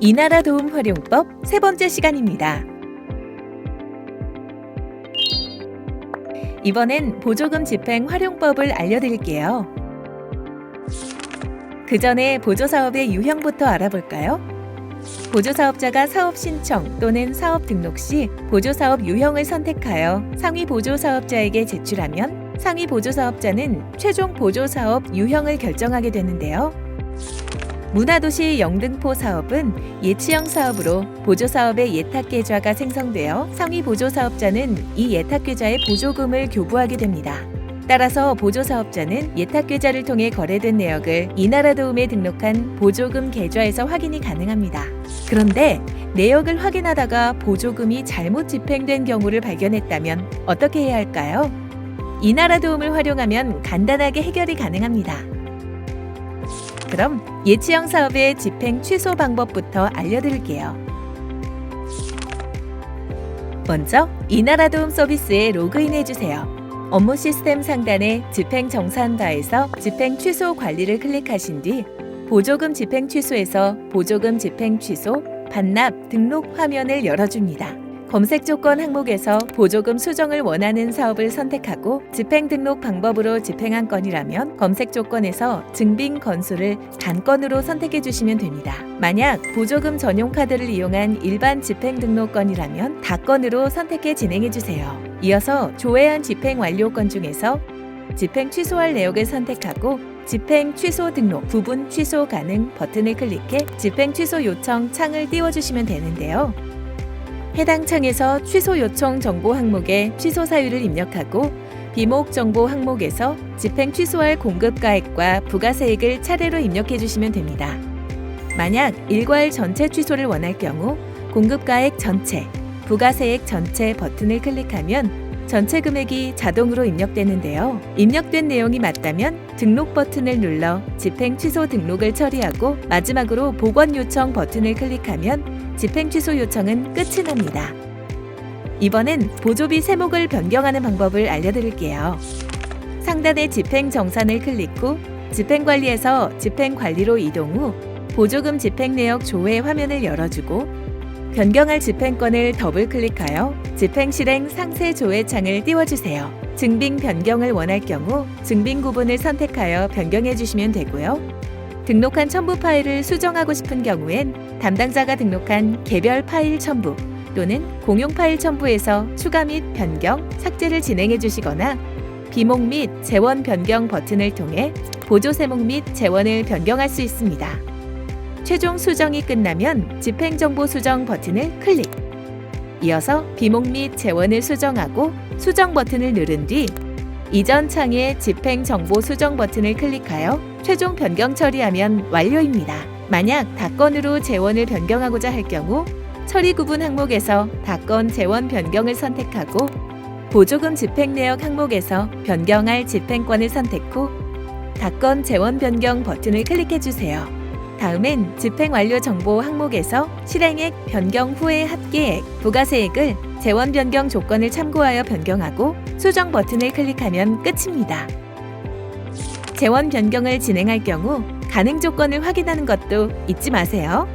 이 나라 도움 활용법 세 번째 시간입니다. 이번엔 보조금 집행 활용법을 알려드릴게요. 그 전에 보조사업의 유형부터 알아볼까요? 보조사업자가 사업 신청 또는 사업 등록 시 보조사업 유형을 선택하여 상위 보조사업자에게 제출하면 상위 보조사업자는 최종 보조사업 유형을 결정하게 되는데요. 문화도시 영등포 사업은 예치형 사업으로 보조사업의 예탁계좌가 생성되어 상위 보조사업자는 이 예탁계좌에 보조금을 교부하게 됩니다. 따라서 보조사업자는 예탁계좌를 통해 거래된 내역을 이나라 도움에 등록한 보조금 계좌에서 확인이 가능합니다. 그런데 내역을 확인하다가 보조금이 잘못 집행된 경우를 발견했다면 어떻게 해야 할까요? 이나라 도움을 활용하면 간단하게 해결이 가능합니다. 그럼 예치형 사업의 집행 취소 방법부터 알려드릴게요. 먼저 이나라 도움 서비스에 로그인해 주세요. 업무 시스템 상단에 집행 정산바에서 집행 취소 관리를 클릭하신 뒤 보조금 집행 취소에서 보조금 집행 취소, 반납, 등록 화면을 열어줍니다. 검색 조건 항목에서 보조금 수정을 원하는 사업을 선택하고 집행 등록 방법으로 집행한 건이라면 검색 조건에서 증빙 건수를 단건으로 선택해 주시면 됩니다. 만약 보조금 전용 카드를 이용한 일반 집행 등록 건이라면 다건으로 선택해 진행해 주세요. 이어서 조회한 집행 완료 건 중에서 집행 취소할 내역을 선택하고 집행 취소 등록 부분 취소 가능 버튼을 클릭해 집행 취소 요청 창을 띄워주시면 되는데요. 해당 창에서 취소 요청 정보 항목에 취소 사유를 입력하고 비목 정보 항목에서 집행 취소할 공급가액과 부가세액을 차례로 입력해 주시면 됩니다. 만약 일괄 전체 취소를 원할 경우 공급가액 전체, 부가세액 전체 버튼을 클릭하면 전체 금액이 자동으로 입력되는데요. 입력된 내용이 맞다면 등록 버튼을 눌러 집행 취소 등록을 처리하고 마지막으로 복원 요청 버튼을 클릭하면 집행 취소 요청은 끝이 납니다. 이번엔 보조비 세목을 변경하는 방법을 알려드릴게요. 상단의 집행 정산을 클릭 후 집행 관리에서 집행 관리로 이동 후 보조금 집행 내역 조회 화면을 열어주고 변경할 집행권을 더블 클릭하여 집행 실행 상세 조회 창을 띄워주세요. 증빙 변경을 원할 경우 증빙 구분을 선택하여 변경해 주시면 되고요. 등록한 첨부 파일을 수정하고 싶은 경우엔 담당자가 등록한 개별 파일 첨부 또는 공용 파일 첨부에서 추가 및 변경, 삭제를 진행해 주시거나 비목 및 재원 변경 버튼을 통해 보조 세목 및 재원을 변경할 수 있습니다. 최종 수정이 끝나면 집행정보 수정 버튼을 클릭. 이어서 비목 및 재원을 수정하고 수정 버튼을 누른 뒤 이전 창의 집행정보 수정 버튼을 클릭하여 최종 변경 처리하면 완료입니다. 만약 다건으로 재원을 변경하고자 할 경우 처리 구분 항목에서 다건 재원 변경을 선택하고 보조금 집행 내역 항목에서 변경할 집행권을 선택 후 다건 재원 변경 버튼을 클릭해 주세요. 다음엔 집행 완료 정보 항목에서 실행액 변경 후의 합계액, 부가세액을 재원 변경 조건을 참고하여 변경하고 수정 버튼을 클릭하면 끝입니다. 재원 변경을 진행할 경우 가능 조건을 확인하는 것도 잊지 마세요.